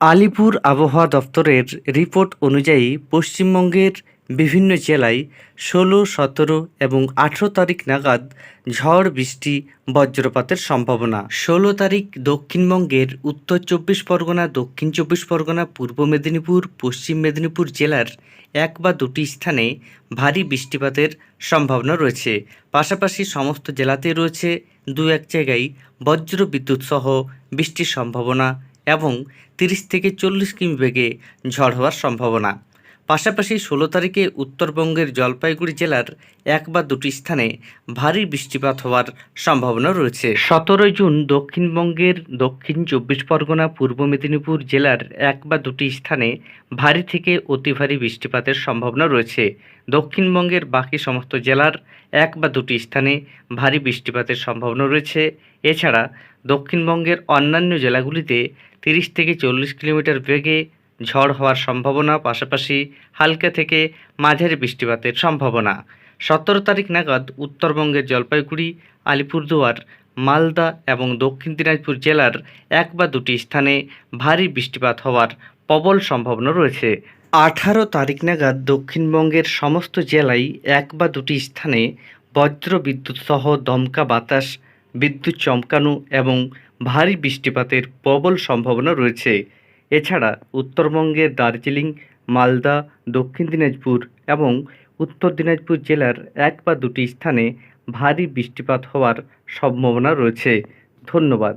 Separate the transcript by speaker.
Speaker 1: আলিপুর আবহাওয়া দপ্তরের রিপোর্ট অনুযায়ী পশ্চিমবঙ্গের বিভিন্ন জেলায় ষোলো, সতেরো এবং আঠেরো তারিখ নাগাদ ঝড়, বৃষ্টি, বজ্রপাতের সম্ভাবনা। ষোলো তারিখ দক্ষিণবঙ্গের উত্তর চব্বিশ পরগনা, দক্ষিণ চব্বিশ পরগনা, পূর্ব মেদিনীপুর, পশ্চিম মেদিনীপুর জেলার এক বা দুটি স্থানে ভারী বৃষ্টিপাতের সম্ভাবনা রয়েছে। পাশাপাশি সমস্ত জেলাতে রয়েছে দু এক জায়গায় বজ্র বিদ্যুৎ সহ বৃষ্টির সম্ভাবনা এবং তিরিশ থেকে চল্লিশ কিমি বেগে ঝড় হওয়ার সম্ভাবনা। পাশাপাশি ষোলো তারিখে উত্তরবঙ্গের জলপাইগুড়ি জেলার এক বা দুটি স্থানে ভারী বৃষ্টিপাত হওয়ার সম্ভাবনা রয়েছে। সতেরোই জুন দক্ষিণবঙ্গের দক্ষিণ চব্বিশ পরগনা, পূর্ব মেদিনীপুর জেলার এক বা দুটি স্থানে ভারী থেকে অতি ভারী বৃষ্টিপাতের সম্ভাবনা রয়েছে। দক্ষিণবঙ্গের বাকি সমস্ত জেলার এক বা দুটি স্থানে ভারী বৃষ্টিপাতের সম্ভাবনা রয়েছে। এছাড়া দক্ষিণবঙ্গের অন্যান্য জেলাগুলিতে তিরিশ থেকে চল্লিশ কিলোমিটার বেগে ঝড় হওয়ার সম্ভাবনা, পাশাপাশি হালকা থেকে মাঝারি বৃষ্টিপাতের সম্ভাবনা। সতেরো তারিখ নাগাদ উত্তরবঙ্গের জলপাইগুড়ি, আলিপুরদুয়ার, মালদা এবং দক্ষিণ দিনাজপুর জেলার এক বা দুটি স্থানে ভারী বৃষ্টিপাত হওয়ার প্রবল সম্ভাবনা রয়েছে। আঠারো তারিখ নাগাদ দক্ষিণবঙ্গের সমস্ত জেলায় এক বা দুটি স্থানে বজ্র বিদ্যুৎ সহ দমকা বাতাস, বিদ্যুৎ চমকানো এবং ভারী বৃষ্টিপাতের প্রবল সম্ভাবনা রয়েছে। এছাড়া উত্তরবঙ্গের দার্জিলিং, মালদা, দক্ষিণ দিনাজপুর এবং উত্তর দিনাজপুর জেলার এক বা দুটি স্থানে ভারী বৃষ্টিপাত হওয়ার সম্ভাবনা রয়েছে। ধন্যবাদ।